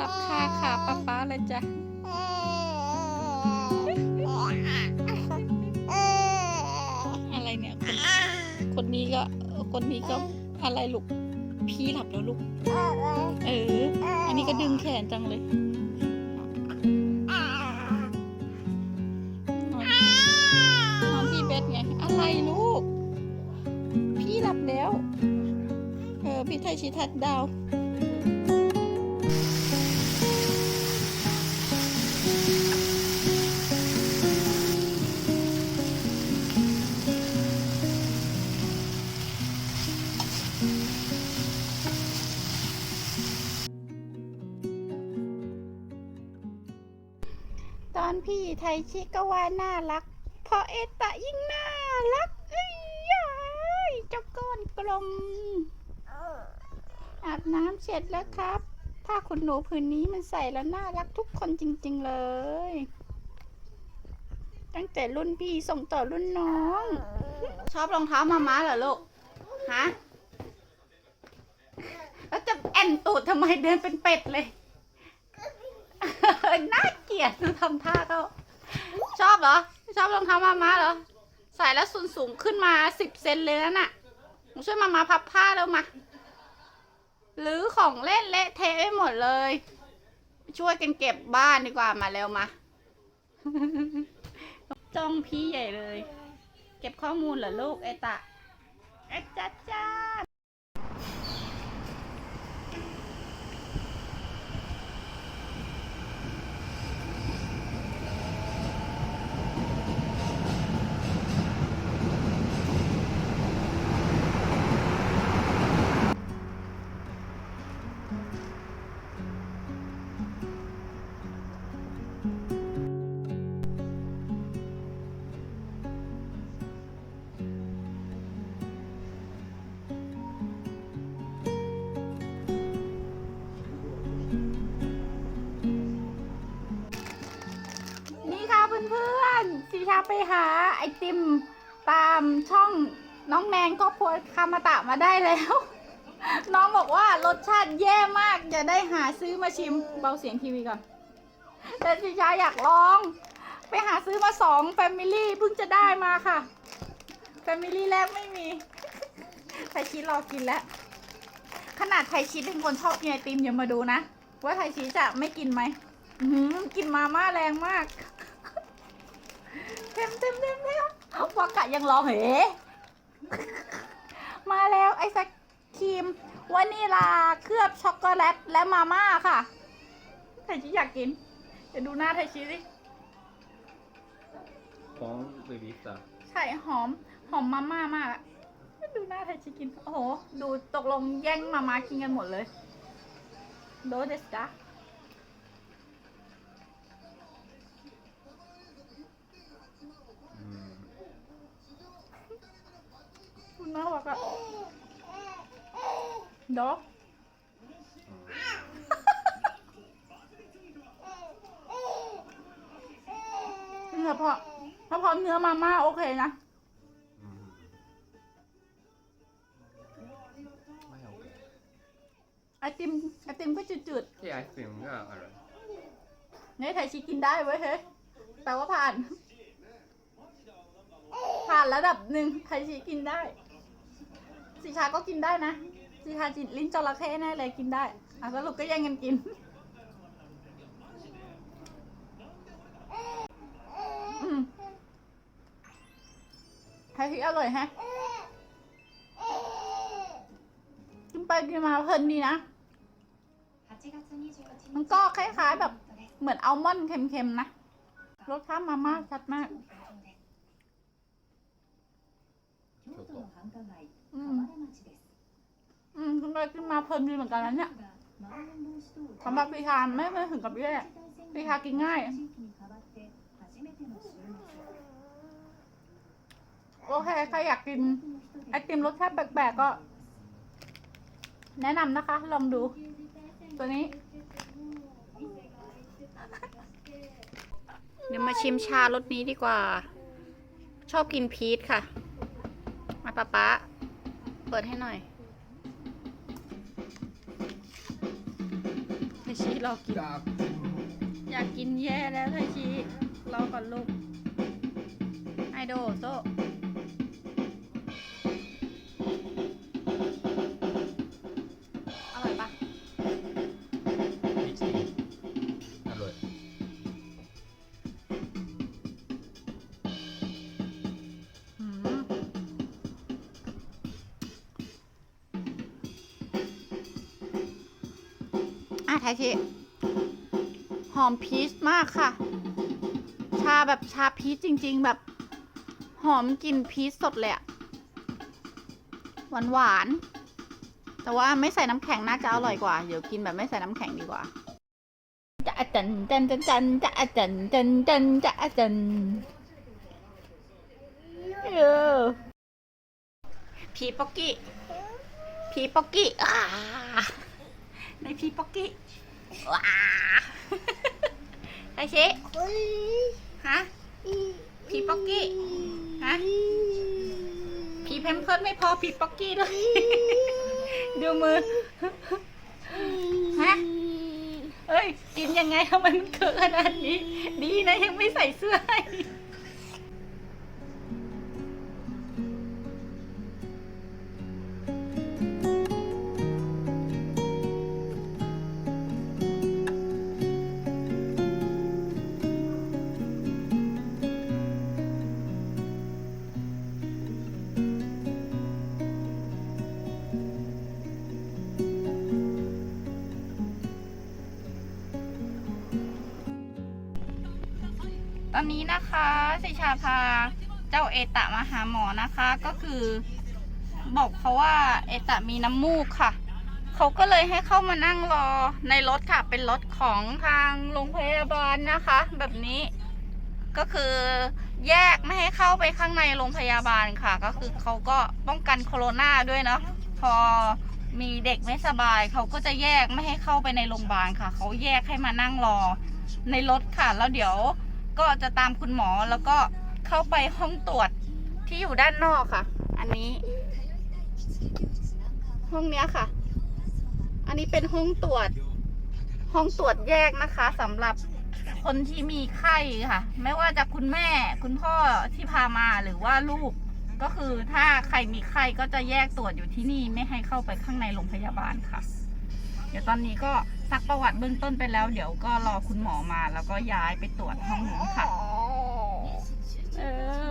รับคาขาป้าป้าเลยจ้ะอะไรเนี่ยคนคนนี้ก็คนนี้ก็อะไรลูก พี่หลับแล้วลูก เออ อันนี้ก็ดึงแขนจังเลยนอนที่เบ็ดไง อะไรลูก พี่หลับแล้ว อพี่ไทยชิทัดดาวตอนพี่ไทยชิก็ว่าน่ารักพอเอตะยิ่งน่ารักเอ้ยเจ้าก้อนกลม อาบน้ำเสร็จแล้วครับผ้าขนหนูผืนนี้มันใส่แล้วน่ารักทุกคนจริง ๆเลย ตั้งแต่รุ่นพี่ส่งต่อรุ่นน้อง ชอบรองเท้ามาม้าเหรอลูก ฮะ แล้วจะแอนตูดทำไมเดินเป็นเป็ดเลย น่าเกลียดดูทำท่าเขาชอบเหรอ ชอบรองเท้ามาม้าเหรอ ใส่แล้วสูงสูงขึ้นมาสิบเซนเลยนั่นน่ะหนูช่วยมามาพับผ้าแล้วมา หรือของเล่นเละเทะไปหมดเลย ช่วยกันเก็บบ้านดีกว่ามาเร็วมา จ้องพี่ใหญ่เลย เก็บข้อมูลเหรอลูกไอตะไอจ้าจ้า ๆสีชาไปหาไอติมตามช่องน้องแนนครอบครัวคามาตะมาได้แล้ว น้องบอกว่ารสชาติแย่มากจะได้หาซื้อมาชิมเบาเสียงทีวีก่อนแต่สีชาอยากลอง ไปหาซื้อมาสองแฟมิลี่เพิ่งจะได้มาค่ะแฟมิลี่แรกไม่มีไทยชีรอกินแล้ว ขนาดไทยชีเป็นคนชอบกินไอติมอย่ามาดูนะ ว่าไทยชีจะไม่กินไหมหือกลินมาม่าแรงมาก เต็มเต็มเต็มเต็มวากะยังรอเหมาแล้วไอศครีมวานิลาเคลือบช็อกโกแลตและมาม่าค่ะไทยชิอยากกินจะดูหน้าไทยชิสิของเบบี้สตาร์ใช่หอมหอมมาม่ามากอะดูหน้าไทยชิกิน โอ้โห ดูตกลงแย่งมาม่ากินกันหมดเลย โดเดสกา คุณน่ารักอะดอกเนื้อเพาะถ้าพอเนื้อมาม่าโอเคนะอืมไม่โอเคไอติมไอติมก็จืดที่ไอศครีมก็อร่อยๆในไทยชีกินได้เว้ยเฮ้ยแปลว่าผ่าน ผ่านระดับหนึ่งไทยชีกินได้ สีชาก็กินได้นะ สีชาจินลิ้นจระเข้แน่เลยกินได้ อ่ะสรุปก็แย่งกันกิน อืมไทยชีอร่อยแฮะ กินไปกินมาเพลินดีนะ มันก็คล้ายๆแบบ เหมือนอัลมอนด์เค็มๆนะ รสชาติมาม่าชัดมาก 京都の繁華街、 อืมอืมคุณไปกินมาเพลินดีเหมือนกันนะเนี่ยคำหรับพิธาไม่เคยถึงกับแย่ปิธากินง่าย โอเค ใครอยากกิน ไอติมรสชาติแปลกๆก็ แนะนำนะคะ ลองดู ตัวนี้ เดี๋ยวมาชิมชารสนี้ดีกว่า ชอบกินพีทค่ะ มาป๊ะป๊ะ เปิดให้หน่อยไทชีรอกินอยากกินแย่แล้วไทชีรอก่อนลูกไอโดโซ อะไทชิหอมพีชมากค่ะ ชาแบบชาพีชจริง ๆ แบบ หอมกลิ่นพีชสดเลยอะหวานหวานๆแต่ว่าไม่ใส่น้ำแข็งน่าจะอร่อยกว่า เดี๋ยวกินแบบไม่ใส่น้ำแข็งดีกว่าจะอาจันจันจันจันจะอาจันจันจันจะอาจันเออพีป๊อกกี้พีป๊อกกี้อ่า ในพีป๊อกกี้ว้าไอเชฮะพีป๊อกกี้ฮะพีแพมเพิร์ดไม่พอพีป๊อกกี้ด้วยดูมือฮะเอ้ย กินยังไงทำไมมันเกิดขนาดนี้ ดีนะยังไม่ใส่เสื้อให้ นนี้นะคะสิชาพาเจ้าเอตะมาหาหมอนะคะ ก็คือ บอกเขาว่าเอตะมีน้ำมูกค่ะ เขาก็เลยให้เข้ามานั่งรอในรถค่ะ เป็นรถของทางโรงพยาบาลนะคะ แบบนี้ ก็คือแยกไม่ให้เข้าไปข้างในโรงพยาบาลค่ะ ก็คือเขาก็ป้องกันโควิดด้วยเนาะพอมีเด็กไม่สบายเขาก็จะแยกไม่ให้เข้าไปในโรงพยาบาลค่ะ เขาแยกให้มานั่งรอในรถค่ะ แล้วเดี๋ยว ก็จะตามคุณหมอแล้วก็เข้าไปห้องตรวจที่อยู่ด้านนอกค่ะ อันนี้ ห้องเนี้ยค่ะ อันนี้เป็นห้องตรวจ ห้องตรวจแยกนะคะสำหรับคนที่มีไข้ค่ะ ไม่ว่าจะคุณแม่คุณพ่อที่พามาหรือว่าลูกก็คือถ้าใครมีไข้ก็จะแยกตรวจอยู่ที่นี่ไม่ให้เข้าไปข้างในโรงพยาบาลค่ะ เดี๋ยวตอนนี้ก็ ซักประวัติเบื้องต้นไปแล้ว เดี๋ยวก็รอคุณหมอมา แล้วก็ย้ายไปตรวจห้องนู้นค่ะ เอ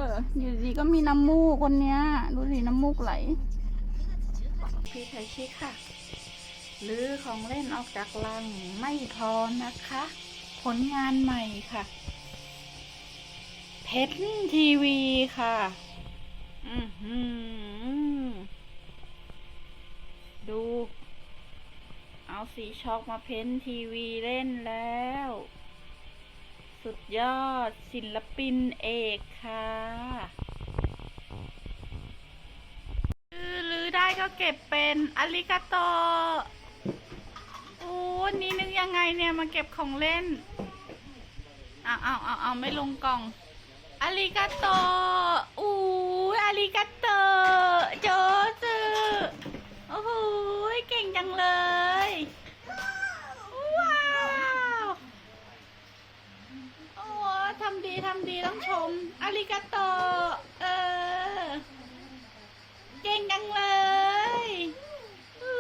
อ อยู่ดีก็มีน้ำมูกคนเนี้ย ดูสิน้ำมูกไหล พี่ไทชิค่ะหรือของเล่นออกจากลังไม่พอนะคะ ผลงานใหม่ค่ะ เพชรทีวีค่ะ อือหือดู เอาสีช็อกมาเพ้นทีวีเล่นแล้ว สุดยอดศิลปินเอกค่ะหรือได้ก็เก็บเป็นอาริกาโตโอ้นี่นึกยังไงเนี่ยมาเก็บของเล่น เอาเอาเอาเอาไม่ลงกล่องอาริกาโตอู้อาริกาโตโจซโอ้โห เก่งจังเลย ว้าว โอ้ทำดีทำดีต้องชมอาริกาโต เออ เก่งจังเลยอู้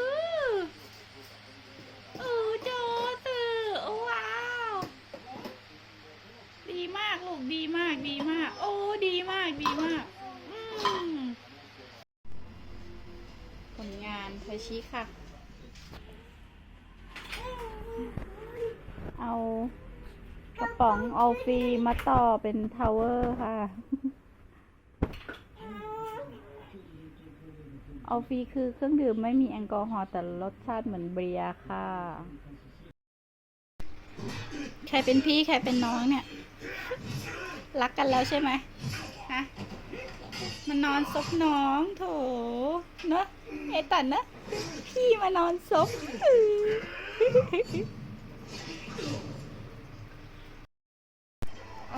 อู้โจตือว้าว ดีมากลูกดีมากดีมาก โอ้ดีมากดีมาก ผลงานเทชิค่ะ เอา กระป๋องเอาฟรีมาต่อเป็นทาวเวอร์ค่ะ เอาฟรีคือเครื่องดื่มไม่มีแอลกอฮอล์แต่รสชาติเหมือนเบียร์ค่ะ ใครเป็นพี่ใครเป็นน้องเนี่ย รักกันแล้วใช่ไหมฮะมันนอนซบน้องโถเนอะไอตันนะพี่มานอนซบ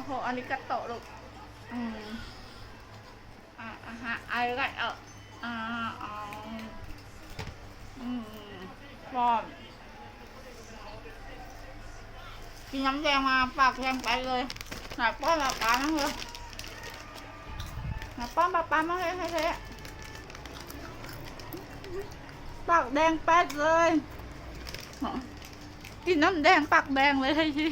โอ้โหอาริกาโตะลูกอืมอ่าอ่าฮะอาริกาโตะอ่าอ่าอืมฟอมกินน้ำแดงมาปากแดงไปเลยหนักป้อนปลาปลามั่งเลยหนักป้อนปลาปลามั่งเลยให้เละปากแดงแป๊ดเลยกินน้ำแดงปากแดงเลยให้ที